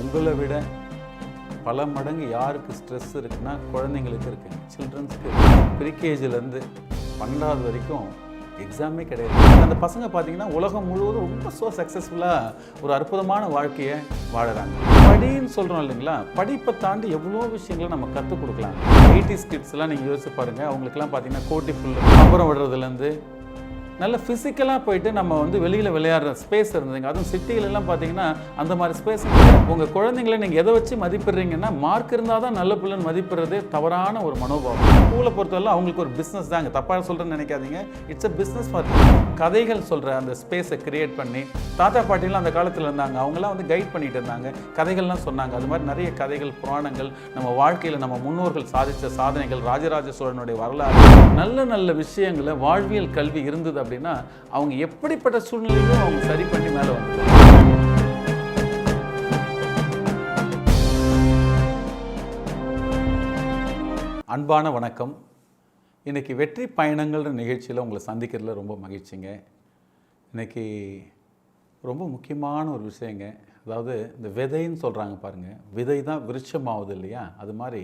உங்களை விட பல மடங்கு யாருக்கு ஸ்ட்ரெஸ் இருக்குன்னா குழந்தைங்களுக்கு இருக்குது சில்ட்ரன்ஸ்க்கு ப்ரீகேஜிலேருந்து பன்னெண்டாவது வரைக்கும் எக்ஸாமே கிடையாது. அந்த பசங்க பார்த்தீங்கன்னா உலகம் முழுவதும் ரொம்ப ஸோ சக்ஸஸ்ஃபுல்லாக ஒரு அற்புதமான வாழ்க்கையை வாழறாங்க. படின்னு சொல்கிறோம் இல்லைங்களா? படிப்பை தாண்டி எவ்வளோ விஷயங்களை நம்ம கற்றுக் கொடுக்கலாம். எயிட்டி ஸ்கிட்ஸ்லாம் நீங்கள் யோசிச்சு பாருங்கள் அவங்களுக்குலாம் பார்த்தீங்கன்னா கோட்டி ஃபுல்லு அப்புறம் விடுறதுலேருந்து நல்ல ஃபிசிக்கலாக போயிட்டு நம்ம வந்து வெளியில் விளையாடுற ஸ்பேஸ் இருந்ததுங்க. அதுவும் சிட்டிகளெல்லாம் பார்த்தீங்கன்னா அந்த மாதிரி ஸ்பேஸ் உங்கள் குழந்தைங்களை நீங்கள் எதை வச்சு மதிப்பிடுறீங்கன்னா மார்க் இருந்தால் தான் நல்ல பிள்ளைன்னு மதிப்பிடுறதே தவறான ஒரு மனோபாவம். ஸ்கூலை பொறுத்தவரை அவங்களுக்கு ஒரு பிஸ்னஸ் தாங்க. தப்பாக சொல்கிறேன்னு நினைக்காதீங்க. இட்ஸ் அ பிஸ்னஸ் ஃபார் கதைகள் சொல்கிற அந்த ஸ்பேஸை கிரியேட் பண்ணி தாத்தா பாட்டிலாம் அந்த காலத்தில் இருந்தாங்க. அவங்களாம் வந்து கைட் பண்ணிட்டு இருந்தாங்க. கதைகள்லாம் சொன்னாங்க. அது மாதிரி நிறைய கதைகள் புராணங்கள் நம்ம வாழ்க்கையில் நம்ம முன்னோர்கள் சாதித்த சாதனைகள் ராஜராஜ சோழனுடைய வரலாறு நல்ல நல்ல விஷயங்களை வாழ்வியல் கல்வி இருந்தது அப்படின்னா அவங்க எப்படிப்பட்ட சூழ்நிலையிலும் அவங்க சரி பண்ணி மேலே வந்துருவாங்க அன்பான வணக்கம். இன்றைக்கி வெற்றி பயணங்கள்ன்ற நிகழ்ச்சியில் உங்களை சந்திக்கிறதுல ரொம்ப மகிழ்ச்சிங்க. இன்னைக்கு ரொம்ப முக்கியமான ஒரு விஷயங்க. அதாவது இந்த விதைன்னு சொல்கிறாங்க பாருங்கள் விதை தான் விருட்சமாகுது இல்லையா? அது மாதிரி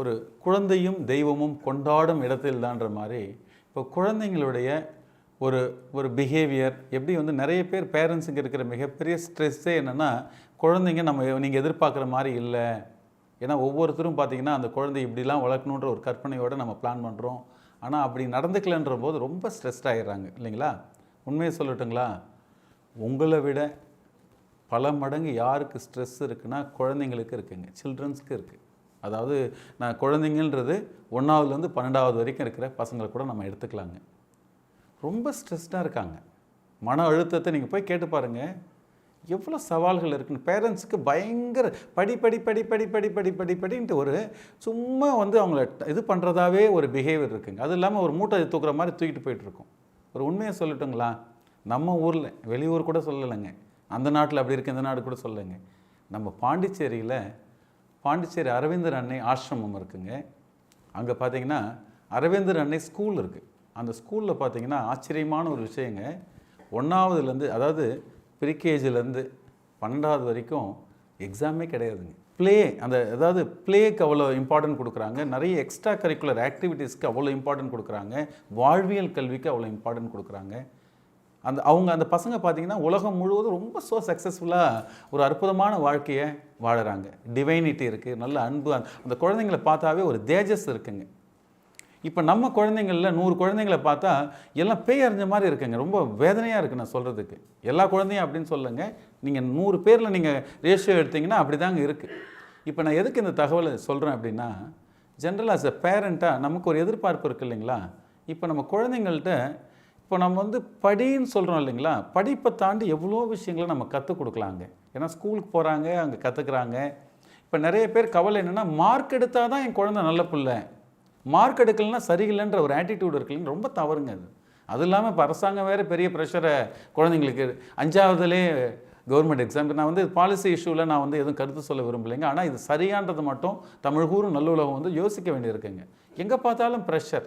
ஒரு குழந்தையும் தெய்வமும் கொண்டாடும் இடத்தில்தான்ற மாதிரி இப்போ குழந்தைங்களுடைய ஒரு ஒரு பிஹேவியர் எப்படி வந்து நிறைய பேர் பேரண்ட்ஸுக்கு இருக்கிற மிகப்பெரிய ஸ்ட்ரெஸ்ஸே என்னென்னா குழந்தைங்க நம்ம நீங்கள் எதிர்பார்க்குற மாதிரி இல்லை. ஏன்னா ஒவ்வொருத்தரும் பார்த்தீங்கன்னா அந்த குழந்தை இப்படிலாம் வளர்க்கணுன்ற ஒரு கற்பனையோடு நம்ம பிளான் பண்ணுறோம் ஆனால் அப்படி நடந்துக்கலன்ற போது ரொம்ப ஸ்ட்ரெஸ்ட் ஆகிடுறாங்க இல்லைங்களா? உண்மையை சொல்லட்டுங்களா? உங்களை விட பல மடங்கு யாருக்கு ஸ்ட்ரெஸ் இருக்குன்னா குழந்தைங்களுக்கு இருக்குங்க சில்ட்ரன்ஸ்க்கு இருக்குது அதாவது நான் குழந்தைங்கன்றது ஒன்றாவதுலேருந்து பன்னெண்டாவது வரைக்கும் இருக்கிற பசங்களை கூட நம்ம எடுத்துக்கலாங்க. ரொம்ப ஸ்ட்ரெஸ்டாக இருக்காங்க. மன அழுத்தத்தை நீங்கள் போய் கேட்டு பாருங்கள் எவ்வளோ சவால்கள் இருக்குன்னு. பேரண்ட்ஸுக்கு பயங்கர படி படி படி படி படி படி படி படின்ட்டு ஒரு சும்மா வந்து அவங்கள இது பண்ணுறதாவே ஒரு பிஹேவியர் இருக்குங்க. அது இல்லாமல் ஒரு மூட்டை தூக்குற மாதிரி தூக்கிட்டு போயிட்டுருக்கோம் ஒரு உண்மையை சொல்லட்டுங்களா? நம்ம ஊரில் வெளியூர் கூட சொல்லலைங்க. அந்த நாட்டில் அப்படி இருக்குது இந்த நாடு கூட சொல்லலைங்க. நம்ம பாண்டிச்சேரியில் பாண்டிச்சேரி அரவிந்தர் அன்னை ஆசிரமம் இருக்குங்க. அங்கே பார்த்தீங்கன்னா அரவிந்தர் அன்னை ஸ்கூல் இருக்குது அந்த ஸ்கூலில் பார்த்தீங்கன்னா ஆச்சரியமான ஒரு விஷயங்க. ஒன்றாவதுலேருந்து அதாவது ப்ரீகேஜிலேருந்து பன்னெண்டாவது வரைக்கும் எக்ஸாமே கிடையாதுங்க. ப்ளே அந்த அதாவது ப்ளேக்கு அவ்வளோ இம்பார்ட்டன்ட் கொடுக்குறாங்க. நிறைய எக்ஸ்ட்ரா கரிக்குலர் ஆக்டிவிட்டீஸ்க்கு அவ்வளோ இம்பார்ட்டன்ட் கொடுக்குறாங்க. வாழ்வியல் கல்விக்கு அவ்வளோ இம்பார்ட்டன்ட் கொடுக்குறாங்க. அந்த அவங்க அந்த பசங்க பார்த்தீங்கன்னா உலகம் முழுவதும் ரொம்ப ஸோ சக்ஸஸ்ஃபுல்லாக ஒரு அற்புதமான வாழ்க்கையை வாழுறாங்க. டிவைனிட்டி இருக்குது நல்ல அன்பு அந்த- அந்த குழந்தைங்களை பார்த்தாவே ஒரு தேஜஸ் இருக்குங்க. இப்போ நம்ம குழந்தைங்களில் நூறு குழந்தைங்களை பார்த்தா எல்லாம் பேய் அறிஞ்ச மாதிரி இருக்குங்க. ரொம்ப வேதனையாக இருக்குது நான் சொல்கிறதுக்கு எல்லா குழந்தையும் அப்படின்னு சொல்லுங்க. நீங்கள் நூறு பேரில் நீங்கள் ரேஷியோ எடுத்தீங்கன்னா அப்படி தாங்க இருக்குது இப்போ நான் எதுக்கு இந்த தகவலை சொல்கிறேன் அப்படின்னா ஜென்ரலாக அஸ் அ பேரண்ட்டாக நமக்கு ஒரு எதிர்பார்ப்பு இருக்குது இல்லைங்களா? இப்போ நம்ம குழந்தைங்கள்ட்ட இப்போ நம்ம வந்து படின்னு சொல்கிறோம் இல்லைங்களா? படிப்பை தாண்டி எவ்வளோ விஷயங்களை நம்ம கற்றுக் கொடுக்கலாங்க. ஏன்னா ஸ்கூலுக்கு போகிறாங்க அங்கே கற்றுக்குறாங்க இப்போ நிறைய பேர் கவலை என்னென்னா மார்க் எடுத்தால் தான் என் குழந்தை நல்ல பிள்ளை. மார்க் எடுக்கலைன்னா சரியில்லைன்ற ஒரு ஆட்டிடியூட் இருக்குல்லைங்க ரொம்ப தவறுங்க அது. அது இல்லாமல் இப்போ அரசாங்கம் வேறு பெரிய ப்ரெஷரை குழந்தைங்களுக்கு அஞ்சாவதுலே கவர்மெண்ட் எக்ஸாம் நான் வந்து பாலிசி இஷ்யூவில் நான் வந்து எதுவும் கருத்து சொல்ல விரும்பலைங்க. ஆனால் இது சரியான்றது மட்டும் தமிழ் கூறும் நல்லுலகம் வந்து யோசிக்க வேண்டியிருக்குங்க. எங்கே பார்த்தாலும் ப்ரெஷர்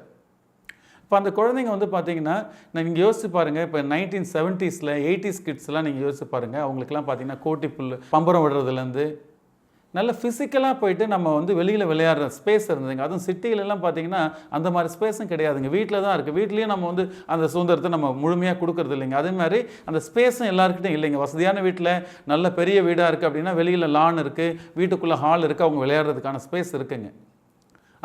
இப்போ அந்த குழந்தைங்க வந்து பார்த்தீங்கன்னா நான் நீங்கள் யோசிச்சு பாருங்கள் இப்போ நைன்டீன் செவன்ட்டீஸில் எயிட்டிஸ் கிட்ஸ்லாம் நீங்கள் யோசிச்சு பாருங்கள் அவங்களுக்குலாம் பார்த்தீங்கன்னா கோட்டி புல் பம்பரம் விடுறதுலேருந்து நல்ல ஃபிசிக்கலாக போயிட்டு நம்ம வந்து வெளியில் விளையாடுற ஸ்பேஸ் இருந்ததுங்க. அதுவும் சிட்டியிலலாம் பார்த்தீங்கன்னா அந்த மாதிரி ஸ்பேஸும் கிடையாதுங்க. வீட்டில் தான் இருக்குது வீட்லேயும் நம்ம வந்து அந்த சுதந்திரத்தை நம்ம முழுமையாக கொடுக்கறது இல்லைங்க. அதே மாதிரி அந்த ஸ்பேஸும் எல்லாருக்கிட்டையும் இல்லைங்க. வசதியான வீட்டில் நல்ல பெரிய வீடாக இருக்குது அப்படின்னா வெளியில் லான் இருக்குது வீட்டுக்குள்ளே ஹால் இருக்குது அவங்க விளையாடுறதுக்கான ஸ்பேஸ் இருக்குங்க.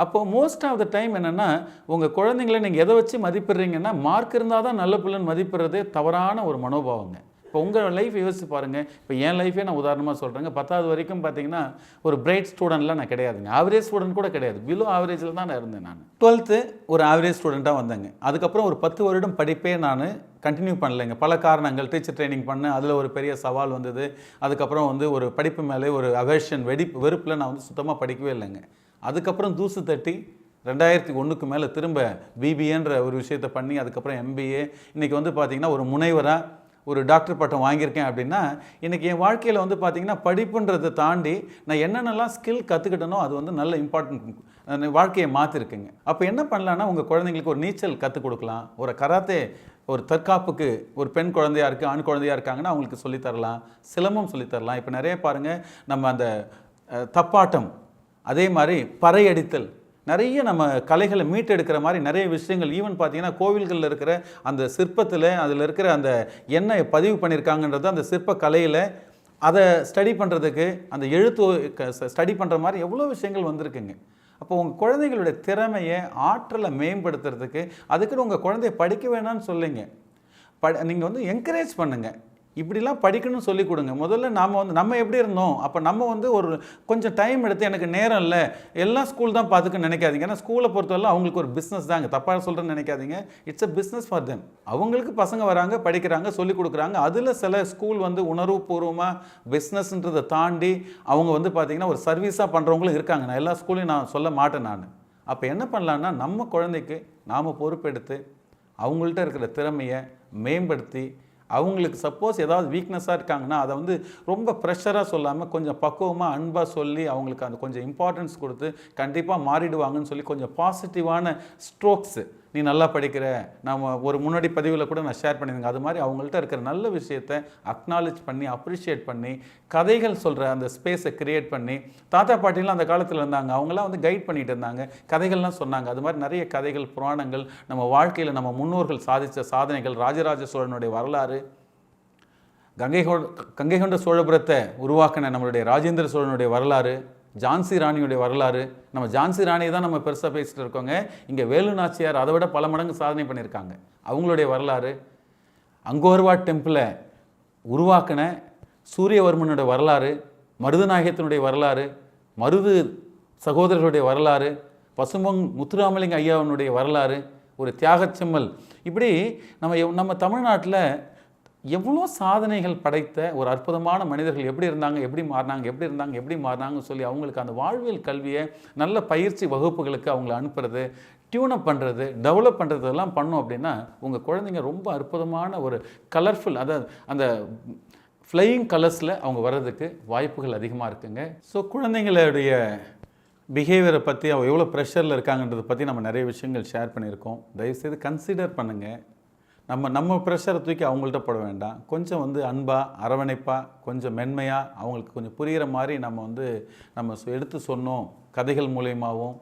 அப்போது மோஸ்ட் ஆஃப் த டைம் என்னென்னா உங்கள் குழந்தைங்கள நீங்கள் எதை வச்சு மதிப்பிடுறீங்கன்னா மார்க் இருந்தால் தான் நல்ல பிள்ளைன்னு மதிப்பிடுறதே தவறான ஒரு மனோபாவங்க. இப்போ உங்கள் லைஃப் யோசிச்சு பாருங்கள் இப்போ என் லைஃபே நான் உதாரணமாக சொல்கிறேங்க பத்தாவது வரைக்கும் பார்த்தீங்கன்னா ஒரு பிரைட் ஸ்டூடெண்ட்லாம் நான் கிடையாதுங்க. ஆவரேஜ் ஸ்டூடெண்ட் கூட கிடையாது. பிலோ ஆவரேஜில் தான் நான் இருந்தேன் நான். டுவெல்த்து ஒரு ஆவரேஜ் ஸ்டூடெண்ட்டாக வந்தேங்க. அதுக்கப்புறம் ஒரு பத்து வருடம் படிப்பே நான் கண்டினியூ பண்ணலைங்க. பல காரணங்கள் டீச்சர் ட்ரைனிங் பண்ண அதில் ஒரு பெரிய சவால் வந்தது. அதுக்கப்புறம் வந்து ஒரு படிப்பு மேலே ஒரு அவேஷன் வெடிப்பு வெறுப்பில் நான் வந்து சுத்தமாக படிக்கவே இல்லைங்க. அதுக்கப்புறம் தூசு தட்டி ரெண்டாயிரத்தி ஒன்றுக்கு மேலே திரும்ப பிபிஏன்ற ஒரு விஷயத்தை பண்ணி அதுக்கப்புறம் எம்பிஏ இன்றைக்கி வந்து பார்த்திங்கன்னா ஒரு முனைவராக ஒரு டாக்டர் பட்டம் வாங்கியிருக்கேன் அப்படின்னா இன்றைக்கி என் வாழ்க்கையில் வந்து பார்த்திங்கன்னா படிப்புன்றதை தாண்டி நான் என்னென்னலாம் ஸ்கில் கற்றுக்கிட்டனோ அது வந்து நல்ல இம்பார்ட்டன்ட் வாழ்க்கையை மாற்றிருக்குங்க அப்போ என்ன பண்ணலான்னா உங்கள் குழந்தைங்களுக்கு ஒரு நீச்சல் கற்றுக் கொடுக்கலாம். ஒரு கராத்தே ஒரு தற்காப்புக்கு ஒரு பெண் குழந்தையாக இருக்குது ஆண் குழந்தையா இருக்காங்கன்னா அவங்களுக்கு சொல்லித் தரலாம். சிலம்பம் சொல்லித் தரலாம். இப்போ நிறைய பாருங்கள் நம்ம அந்த தப்பாட்டம் அதே மாதிரி பறையடித்தல் நிறைய நம்ம கலைகளை மீட்டெடுக்கிற மாதிரி நிறைய விஷயங்கள். ஈவன் பார்த்தீங்கன்னா கோவில்களில் இருக்கிற அந்த சிற்பத்தில் அதில் இருக்கிற அந்த என்ன பதிவு பண்ணியிருக்காங்கன்றது அந்த சிற்ப கலையில் அதை ஸ்டடி பண்ணுறதுக்கு அந்த எழுத்து ஸ்டடி பண்ணுற மாதிரி எவ்வளோ விஷயங்கள் வந்திருக்குங்க. அப்போ உங்கள் குழந்தைகளுடைய திறமையை ஆற்றலை மேம்படுத்துறதுக்கு அதுக்குன்னு உங்கள் குழந்தைய படிக்க வேணாம்னு சொல்லுங்க. ப நீங்கள் வந்து என்கரேஜ் பண்ணுங்கள் இப்படிலாம் படிக்கணும்னு சொல்லி கொடுங்க. முதல்ல நாம் வந்து நம்ம எப்படி இருந்தோம்? அப்போ நம்ம வந்து ஒரு கொஞ்சம் டைம் எடுத்து எனக்கு நேரம் இல்லை. எல்லாம் ஸ்கூல் தான் பார்த்துக்க நினைக்காதீங்க. ஏன்னா ஸ்கூலை பொறுத்தவரை அவங்களுக்கு ஒரு பிஸ்னஸ் தாங்க தப்பாக சொல்கிறேன்னு நினைக்காதீங்க. It's a business for them அவங்களுக்கு பசங்க வராங்க படிக்கிறாங்க சொல்லி கொடுக்குறாங்க. அதில் சில ஸ்கூல் வந்து உணர்வுபூர்வமாக பிஸ்னஸ்ன்றதை தாண்டி அவங்க வந்து பார்த்திங்கன்னா ஒரு சர்வீஸாக பண்ணுறவங்களும் இருக்காங்க. நான் எல்லா ஸ்கூலையும் நான் சொல்ல மாட்டேன் நான். அப்போ என்ன பண்ணலான்னா நம்ம குழந்தைக்கு நாம் பொறுப்பெடுத்து அவங்கள்ட்ட இருக்கிற திறமையை மேம்படுத்தி அவங்களுக்கு சப்போஸ் ஏதாவது வீக்னஸாக இருக்காங்கன்னா அதை வந்து ரொம்ப ப்ரெஷராக சொல்லாமல் கொஞ்சம் பக்குவமாக அன்பாக சொல்லி அவங்களுக்கு அந்த கொஞ்சம் இம்பார்ட்டன்ஸ் கொடுத்து கண்டிப்பாக மாறிடுவாங்கன்னு சொல்லி கொஞ்சம் பாசிட்டிவான ஸ்ட்ரோக்ஸு நீ நல்லா படிக்கிற நம்ம ஒரு முன்னாடி பதிவில் கூட நான் ஷேர் பண்ணியிருந்தேன் அது மாதிரி அவங்கள்ட்ட இருக்கிற நல்ல விஷயத்தை அக்னாலேஜ் பண்ணி அப்ரிஷியேட் பண்ணி கதைகள் சொல்கிற அந்த ஸ்பேஸை க்ரியேட் பண்ணி தாத்தா பாட்டிலாம் அந்த காலத்தில் இருந்தாங்க. அவங்களாம் வந்து கைட் பண்ணிட்டு இருந்தாங்க. கதைகள்லாம் சொன்னாங்க. அது மாதிரி நிறைய கதைகள் புராணங்கள் நம்ம வாழ்க்கையில் நம்ம முன்னோர்கள் சாதித்த சாதனைகள் ராஜராஜ சோழனுடைய வரலாறு கங்கை கொ கங்கை கொண்ட சோழபுரத்தை உருவாக்கின நம்மளுடைய ராஜேந்திர சோழனுடைய வரலாறு ஜான்சி ராணியுடைய வரலாறு. நம்ம ஜான்சி ராணியை தான் நம்ம பெருசாக பேசிட்டு இருக்கோங்க. இங்கே வேலு நாச்சியார் அதை விட பல மடங்கு சாதனை பண்ணியிருக்காங்க. அவங்களுடைய வரலாறு அங்கோர்வாட் டெம்பிளை உருவாக்கின சூரியவர்மனுடைய வரலாறு மருதநாயகத்தினுடைய வரலாறு மருது சகோதரர்களுடைய வரலாறு பசுமங் முத்துராமலிங்க ஐயாவினுடைய வரலாறு ஒரு தியாகச்செம்மல் இப்படி நம்ம நம்ம தமிழ்நாட்டில் எவ்வளோ சாதனைகள் படைத்த ஒரு அற்புதமான மனிதர்கள் எப்படி இருந்தாங்க எப்படி மாறினாங்க எப்படி இருந்தாங்க எப்படி மாறினாங்கன்னு சொல்லி அவங்களுக்கு அந்த வாழ்வியல் கல்வியை நல்ல பயிற்சி வகுப்புகளுக்கு அவங்கள அனுப்புறது டியூனப் பண்ணுறது டெவலப் பண்ணுறதெல்லாம் பண்ணோம் அப்படின்னா உங்கள் குழந்தைங்க ரொம்ப அற்புதமான ஒரு கலர்ஃபுல் அதாவது அந்த ஃப்ளையிங் கலர்ஸில் அவங்க வர்றதுக்கு வாய்ப்புகள் அதிகமாக இருக்குங்க. ஸோ குழந்தைங்களுடைய பிஹேவியரை பற்றி அவங்க எவ்வளோ ப்ரெஷரில் இருக்காங்கன்றதை பற்றி நம்ம நிறைய விஷயங்கள் ஷேர் பண்ணியிருக்கோம். தயவுசெய்து கன்சிடர் பண்ணுங்கள் நம்ம நம்ம ப்ரெஷரை தூக்கி அவங்கள்ட்ட போட வேண்டாம். கொஞ்சம் வந்து அன்பாக அரவணைப்பாக கொஞ்சம் மென்மையாக அவங்களுக்கு கொஞ்சம் புரிகிற மாதிரி நம்ம வந்து நம்ம எடுத்து சொன்னோம். கதைகள் மூலியமாகவும்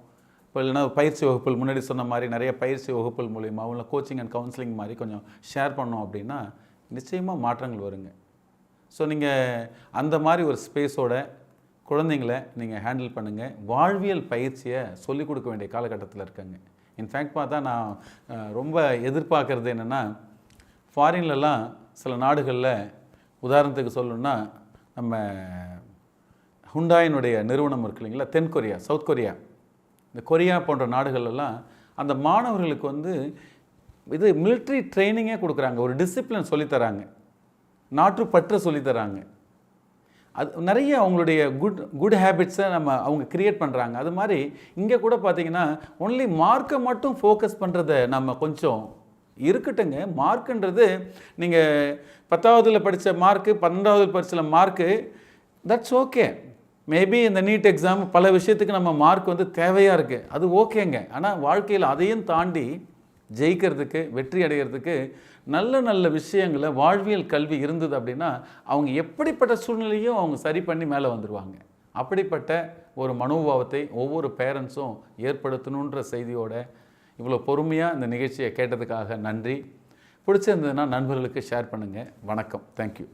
இப்போ இல்லைனா பயிற்சி வகுப்புகள் முன்னாடி சொன்ன மாதிரி நிறைய பயிற்சி வகுப்புகள் மூலியமாகவும் இல்லை கோச்சிங் அண்ட் கவுன்சிலிங் மாதிரி கொஞ்சம் ஷேர் பண்ணோம் அப்படின்னா நிச்சயமாக மாற்றங்கள் வருங்க. ஸோ நீங்கள் அந்த மாதிரி ஒரு ஸ்பேஸோட குழந்தைங்கள நீங்கள் ஹேண்டில் பண்ணுங்கள் வாழ்வியல் பயிற்சியை சொல்லிக் கொடுக்க வேண்டிய காலகட்டத்தில் இருக்கங்க. இன்ஃபேக்ட் பார்த்தா நான் ரொம்ப எதிர்பார்க்குறது என்னென்னா ஃபாரின்லலாம் சில நாடுகளில் உதாரணத்துக்கு சொல்லணுன்னா நம்ம ஹுண்டாயினுடைய நிறுவனம் இருக்கு இல்லைங்களா? தென் கொரியா சவுத் கொரியா. இந்த கொரியா போன்ற நாடுகளெல்லாம் அந்த மாணவர்களுக்கு வந்து இது மிலிட்ரி ட்ரைனிங்கே கொடுக்குறாங்க. ஒரு டிசிப்ளின் சொல்லித்தராங்க. நாட்டுப்பற்று சொல்லித்தராங்க. அது நிறைய அவங்களுடைய குட் குட் ஹேபிட்ஸை நம்ம அவங்க க்ரியேட் பண்ணுறாங்க அது மாதிரி இங்கே கூட பார்த்தீங்கன்னா ஒன்லி மார்க்கை மட்டும் ஃபோக்கஸ் பண்ணுறத நம்ம கொஞ்சம் இருக்கட்டுங்க. மார்க்குன்றது நீங்கள் பத்தாவதுல படித்த மார்க்கு பன்னெண்டாவது படித்த மார்க்கு தட்ஸ் ஓகே மேபி இந்த நீட் எக்ஸாம் பல விஷயத்துக்கு நம்ம மார்க் வந்து தேவையாக இருக்குது அது ஓகேங்க ஆனால் வாழ்க்கையில் அதையும் தாண்டி ஜெயிக்கிறதுக்கு வெற்றி அடைகிறதுக்கு நல்ல நல்ல விஷயங்களை வாழ்வியல் கல்வி இருந்தது அப்படின்னா அவங்க எப்படிப்பட்ட சூழ்நிலையும் அவங்க சரி பண்ணி மேலே வந்துடுவாங்க அப்படிப்பட்ட ஒரு மனோபாவத்தை ஒவ்வொரு பேரண்ட்ஸும் ஏற்படுத்தணுன்ற செய்தியோட இவ்வளோ பொறுமையாக இந்த நிகழ்ச்சியை கேட்டதுக்காக நன்றி. பிடிச்சிருந்ததுன்னா நண்பர்களுக்கு ஷேர் பண்ணுங்கள் வணக்கம். தேங்க்யூ